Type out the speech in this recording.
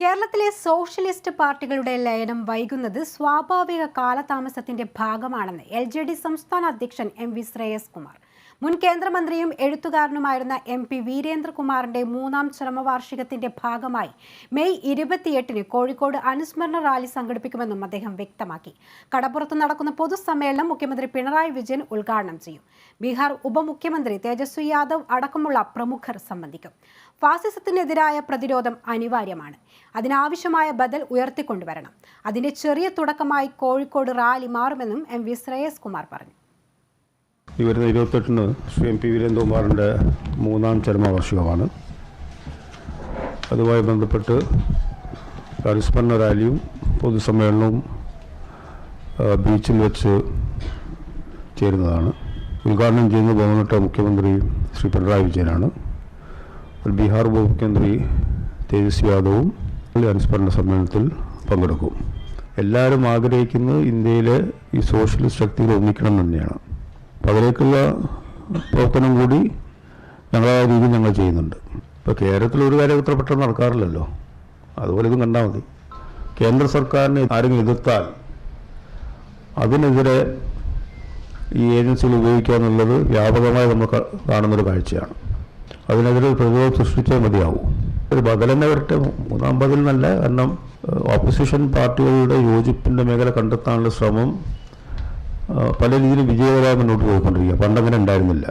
കേരളത്തിലെ സോഷ്യലിസ്റ്റ് പാർട്ടികളുടെ ലയനം വൈകുന്നത് സ്വാഭാവിക കാലതാമസത്തിന്റെ ഭാഗമാണെന്ന് എൽ സംസ്ഥാന അധ്യക്ഷൻ എം വി ശ്രേയസ് കുമാർ. മുൻ കേന്ദ്രമന്ത്രിയും എഴുത്തുകാരനുമായിരുന്ന എം പി വീരേന്ദ്രകുമാറിന്റെ മൂന്നാം ചരമവാർഷികത്തിന്റെ ഭാഗമായി മെയ് ഇരുപത്തിയെട്ടിന് കോഴിക്കോട് അനുസ്മരണ റാലി സംഘടിപ്പിക്കുമെന്നും അദ്ദേഹം വ്യക്തമാക്കി. കടപ്പുറത്ത് നടക്കുന്ന പൊതുസമ്മേളനം മുഖ്യമന്ത്രി പിണറായി വിജയൻ ഉദ്ഘാടനം ചെയ്യും. ബീഹാർ ഉപമുഖ്യമന്ത്രി തേജസ്വി യാദവ് അടക്കമുള്ള പ്രമുഖർ സംബന്ധിക്കും. ഫാസിസത്തിനെതിരായ പ്രതിരോധം അനിവാര്യമാണ്. അതിനാവശ്യമായ ബദൽ ഉയർത്തിക്കൊണ്ടുവരണം. അതിന്റെ ചെറിയ തുടക്കമായി കോഴിക്കോട് റാലി മാറുമെന്നും എം വി ശ്രേയസ് കുമാർ പറഞ്ഞു. ഈ വരുന്ന ഇരുപത്തെട്ടിന് ശ്രീ എം പി വീരേന്ദ്രകുമാറിന്റെ മൂന്നാം ചരമവാർഷികമാണ്. അതുമായി ബന്ധപ്പെട്ട് അനുസ്മരണ റാലിയും പൊതുസമ്മേളനവും ബീച്ചിൽ വെച്ച് ചേരുന്നതാണ്. ഉദ്ഘാടനം ചെയ്യുന്ന ബഹുമാനപ്പെട്ട മുഖ്യമന്ത്രി ശ്രീ പിണറായി വിജയനാണ്. ബീഹാർ ഉപമുഖ്യമന്ത്രി തേജസ്വി യാദവും അനുസ്മരണ സമ്മേളനത്തിൽ പങ്കെടുക്കും. എല്ലാവരും ആഗ്രഹിക്കുന്നത് ഇന്ത്യയിലെ ഈ സോഷ്യലിസ്റ്റ് ശക്തികൾ ഒന്നിക്കണം തന്നെയാണ്. അതിലേക്കുള്ള പ്രവർത്തനം കൂടി ഞങ്ങളാ രീതിയിൽ ഞങ്ങൾ ചെയ്യുന്നുണ്ട്. ഇപ്പോൾ കേരളത്തിൽ ഒരു കാര്യം ഇത്ര പെട്ടെന്ന് നടക്കാറില്ലല്ലോ. അതുപോലെ ഇതും കണ്ടാൽ മതി. കേന്ദ്ര സർക്കാരിനെ ആരെങ്കിലും എതിർത്താൽ അതിനെതിരെ ഈ ഏജൻസികൾ ഉപയോഗിക്കുക എന്നുള്ളത് വ്യാപകമായി നമ്മൾ കാണുന്നൊരു കാഴ്ചയാണ്. അതിനെതിരെ ഒരു പ്രതിരോധം സൃഷ്ടിച്ചാൽ മതിയാവും. ഒരു ബദലെന്നെ വരട്ടെ. മൂന്നാം ബദൽ കാരണം ഓപ്പോസിഷൻ പാർട്ടികളുടെ യോജിപ്പിന്റെ മേഖല കണ്ടെത്താനുള്ള ശ്രമം പല രീതിയിൽ വിജയകരമായി മുന്നോട്ട് പോയിക്കൊണ്ടിരിക്കുക പണ്ടങ്ങനെ ഉണ്ടായിരുന്നില്ല.